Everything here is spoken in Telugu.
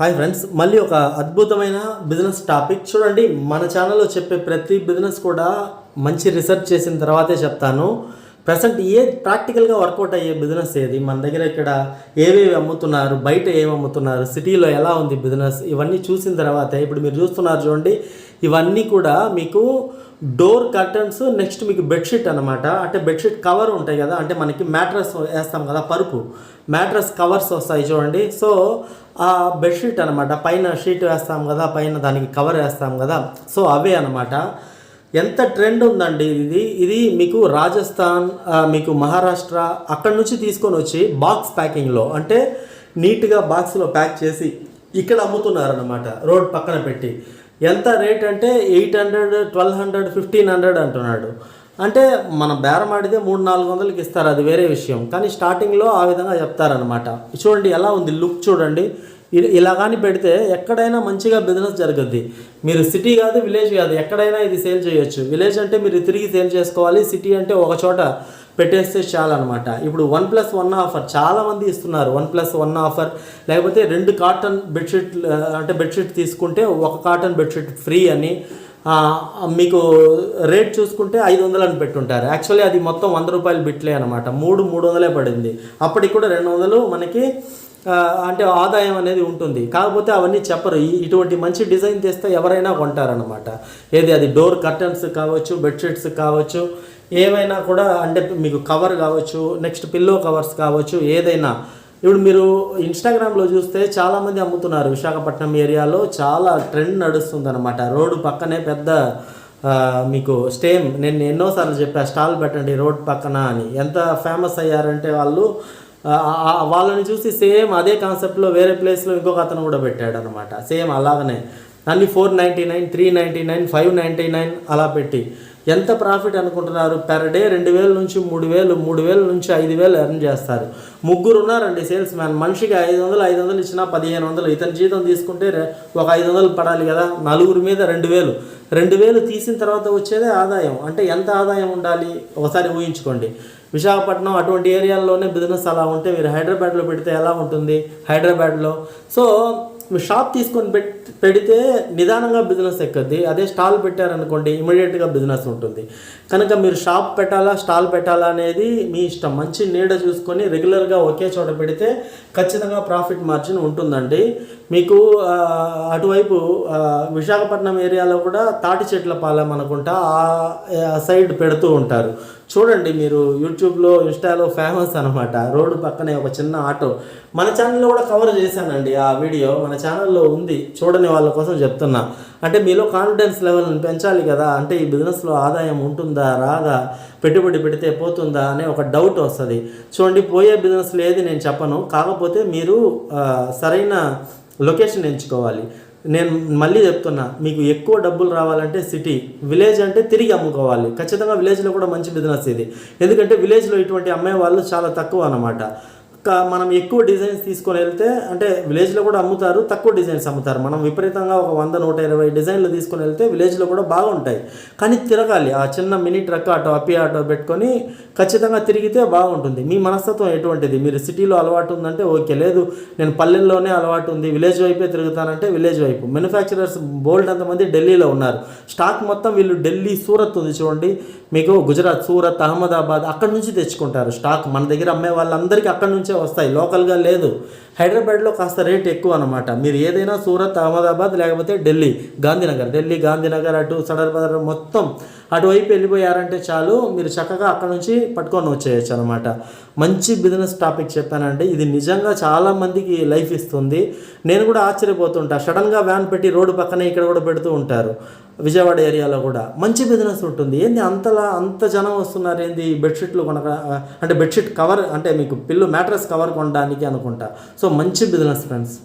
హాయ్ ఫ్రెండ్స్ మళ్ళీ ఒక అద్భుతమైన బిజినెస్ టాపిక్ చూడండి. మన ఛానల్లో చెప్పే ప్రతి బిజినెస్ కూడా మంచి రీసెర్చ్ చేసిన తర్వాతే చెప్తాను. ప్రజెంట్ ఏ ప్రాక్టికల్గా వర్కౌట్ అయ్యే బిజినెస్ ఏది? మన దగ్గర ఇక్కడ ఏవేవి అమ్ముతున్నారు? బయట ఏమి అమ్ముతున్నారు? సిటీలో ఎలా ఉంది బిజినెస్? ఇవన్నీ చూసిన తర్వాత ఇప్పుడు మీరు చూస్తున్నారు చూడండి ఇవన్నీ కూడా మీకు డోర్ కర్టన్స్ నెక్స్ట్ మీకు బెడ్షీట్ అనమాట అంటే బెడ్షీట్ కవర్ ఉంటాయి కదా అంటే మనకి మ్యాట్రస్ వేస్తాం కదా పరుపు. మ్యాట్రస్ కవర్స్ వస్తాయి చూడండి. సో ఆ బెడ్షీట్ అనమాట పైన షీట్ వేస్తాం కదా పైన దానికి కవర్ వేస్తాం కదా. సో అవే అనమాట ఎంత ట్రెండ్ ఉందండి ఇది? ఇది మీకు రాజస్థాన్ మీకు మహారాష్ట్ర అక్కడ నుంచి తీసుకొని వచ్చి బాక్స్ ప్యాకింగ్లో అంటే నీట్గా బాక్స్లో ప్యాక్ చేసి ఇక్కడ అమ్ముతున్నారనమాట రోడ్ పక్కన పెట్టి. ఎంత రేట్ అంటే eight hundred twelve hundred fifteen hundred అంటున్నాడు. అంటే మన బేరం ఆడితే మూడు నాలుగు వందలకి ఇస్తారు అది వేరే విషయం. కానీ స్టార్టింగ్లో ఆ విధంగా చెప్తారనమాట చూడండి ఎలా ఉంది లుక్ చూడండి. ఇలా కానీ పెడితే ఎక్కడైనా మంచిగా బిజినెస్ జరుగుద్ది. మీరు సిటీ కాదు విలేజ్ కాదు ఎక్కడైనా ఇది సేల్ చేయొచ్చు. విలేజ్ అంటే మీరు తిరిగి సేల్ చేసుకోవాలి సిటీ అంటే ఒక చోట పెట్టేస్తే చాలన్నమాట. ఇప్పుడు వన్ ప్లస్ వన్ ఆఫర్ చాలామంది ఇస్తున్నారు వన్ ప్లస్ వన్ ఆఫర్ లేకపోతే రెండు కాటన్ బెడ్షీట్ అంటే బెడ్షీట్ తీసుకుంటే ఒక కాటన్ బెడ్షీట్ ఫ్రీ అని మీకు రేట్ చూసుకుంటే ఐదు వందలు అని పెట్టుంటారు. యాక్చువల్లీ అది మొత్తం వంద రూపాయలు బిట్లే అనమాట మూడు మూడు వందలే పడింది. అప్పటికి కూడా రెండు వందలు మనకి అంటే ఆదాయం అనేది ఉంటుంది. కాకపోతే అవన్నీ చెప్పరు. ఇటువంటి మంచి డిజైన్ తెస్తే ఎవరైనా కొంటారనమాట ఏది అది డోర్ కర్టన్స్ కావచ్చు బెడ్షీట్స్ కావచ్చు ఏమైనా కూడా అంటే మీకు కవర్ కావచ్చు నెక్స్ట్ పిల్లో కవర్స్ కావచ్చు ఏదైనా ఇప్పుడు మీరు ఇన్స్టాగ్రామ్లో చూస్తే చాలామంది అమ్ముతున్నారు. విశాఖపట్నం ఏరియాలో చాలా ట్రెండ్ నడుస్తుంది అనమాట రోడ్డు పక్కనే పెద్ద మీకు స్టేమ్. నేను ఎన్నోసార్లు చెప్పా స్టాల్ పెట్టండి రోడ్ పక్కన అని. ఎంత ఫేమస్ అయ్యారంటే వాళ్ళు వాళ్ళని చూసి సేమ్ అదే కాన్సెప్ట్లో వేరే ప్లేస్లో ఇంకొక అతను కూడా పెట్టాడు అనమాట సేమ్ అలాగనే. అన్ని four ninety nine three ninety nine five ninety nine అలా పెట్టి. ఎంత ప్రాఫిట్ అనుకుంటున్నారు? పెర్ డే రెండు వేల నుంచి మూడు వేలు మూడు వేల నుంచి ఐదు వేలు ఎర్న్ చేస్తారు. ముగ్గురు ఉన్నారండి సేల్స్ మ్యాన్ మనిషికి ఐదు వందలు ఐదు వందలు ఇచ్చినా పదిహేను వందలు ఇతని జీతం తీసుకుంటే ఒక ఐదు వందలు పడాలి కదా? నలుగురి మీద రెండు వేలు రెండు వేలు తీసిన తర్వాత వచ్చేదే ఆదాయం. అంటే ఎంత ఆదాయం ఉండాలి? ఒకసారి ఊహించుకోండి. విశాఖపట్నం అటువంటి ఏరియాల్లోనే బిజినెస్ అలా ఉంటే మీరు హైదరాబాద్లో పెడితే ఎలా ఉంటుంది? హైదరాబాద్లో. సో మీరు షాప్ తీసుకొని పెట్ పెడితే నిదానంగా బిజినెస్ ఎక్కద్ది? అదే స్టాల్ పెట్టారనుకోండి ఇమీడియట్గా బిజినెస్ ఉంటుంది. కనుక మీరు షాప్ పెట్టాలా స్టాల్ పెట్టాలా అనేది మీ ఇష్టం. మంచి నీడ చూసుకొని రెగ్యులర్గా ఒకే చోట పెడితే ఖచ్చితంగా ప్రాఫిట్ మార్జిన్ ఉంటుందండి. మీకు అటువైపు విశాఖపట్నం ఏరియాలో కూడా తాటి చెట్ల పాలెం అనుకుంటా ఆ సైడ్ పెడుతూ ఉంటారు. చూడండి మీరు యూట్యూబ్లో ఇన్స్టాలో ఫేమస్ అనమాట రోడ్డు పక్కనే ఒక చిన్న ఆటో. మన ఛానల్లో కూడా కవర్ చేశానండి ఆ వీడియో. మన ఛానల్లో ఉంది. చూడని వాళ్ళ కోసం చెప్తున్నా. అంటే మీలో కాన్ఫిడెన్స్ లెవెల్ని పెంచాలి కదా. అంటే ఈ బిజినెస్లో ఆదాయం ఉంటుందా? రాదా? పెట్టుబడి పెడితే పోతుందా? అనే ఒక డౌట్ వస్తుంది. చూడండి పోయే బిజినెస్ లేదు నేను చెప్పను. కాకపోతే మీరు సరైన లొకేషన్ ఎంచుకోవాలి. నేను మళ్ళీ చెప్తున్నా మీకు ఎక్కువ డబ్బులు రావాలంటే సిటీ విలేజ్ అంటే తిరిగి అమ్ముకోవాలి. ఖచ్చితంగా విలేజ్లో కూడా మంచి బిజినెస్ ఇది. ఎందుకంటే విలేజ్లో ఇటువంటి అమ్మే వాళ్ళు చాలా తక్కువ అన్నమాట. మనం ఎక్కువ డిజైన్స్ తీసుకొని వెళ్తే అంటే విలేజ్లో కూడా అమ్ముతారు తక్కువ డిజైన్స్ అమ్ముతారు. మనం విపరీతంగా ఒక వంద నూట ఇరవై డిజైన్లు తీసుకొని వెళ్తే విలేజ్లో కూడా బాగుంటాయి. కానీ తిరగాలి ఆ చిన్న మినీ ట్రక్ ఆటో అప్పి ఆటో పెట్టుకొని ఖచ్చితంగా తిరిగితే బాగుంటుంది. మీ మనస్తత్వం ఎటువంటిది? మీరు సిటీలో అలవాటు ఉందంటే ఓకే. లేదు నేను పల్లెల్లోనే అలవాటు ఉంది. విలేజ్ వైపే తిరుగుతానంటే విలేజ్ వైపు. మ్యానుఫ్యాక్చరర్స్ బోల్డ్ అంతమంది ఢిల్లీలో ఉన్నారు. స్టాక్ మొత్తం వీళ్ళు ఢిల్లీ సూరత్ ఉంది చూడండి. మీకు గుజరాత్ సూరత్ అహ్మదాబాద్ అక్కడ నుంచి తెచ్చుకుంటారు. స్టాక్ మన దగ్గర అమ్మే వాళ్ళందరికీ అక్కడ నుంచి వస్తాయి. లోకల్గా లేదు. హైదరాబాద్లో కాస్త రేట్ ఎక్కువ అనమాట మీరు ఏదైనా సూరత్ అహ్మదాబాద్ లేకపోతే ఢిల్లీ గాంధీనగర్. ఢిల్లీ గాంధీనగర్ అటు సడర్ బదర్ మొత్తం అటువైపు వెళ్ళిపోయారంటే చాలు మీరు చక్కగా అక్కడ నుంచి పట్టుకొని వచ్చేయచ్చు అనమాట మంచి బిజినెస్ టాపిక్ చెప్పానండి. ఇది నిజంగా చాలామందికి లైఫ్ ఇస్తుంది. నేను కూడా ఆశ్చర్యపోతుంటా. సడన్గా వ్యాన్ పెట్టి రోడ్డు పక్కనే ఇక్కడ కూడా పెడుతూ ఉంటారు. విజయవాడ ఏరియాలో కూడా మంచి బిజినెస్ ఉంటుంది. ఏంది అంతలా అంత జనం వస్తున్నారు? ఏంది బెడ్షీట్లు కొనక అంటే బెడ్షీట్ కవర్ అంటే మీకు పిల్లు మ్యాట్రస్ కవర్ కొనడానికి అనుకుంటా. సో మంచి బిజినెస్ ఫ్రెండ్స్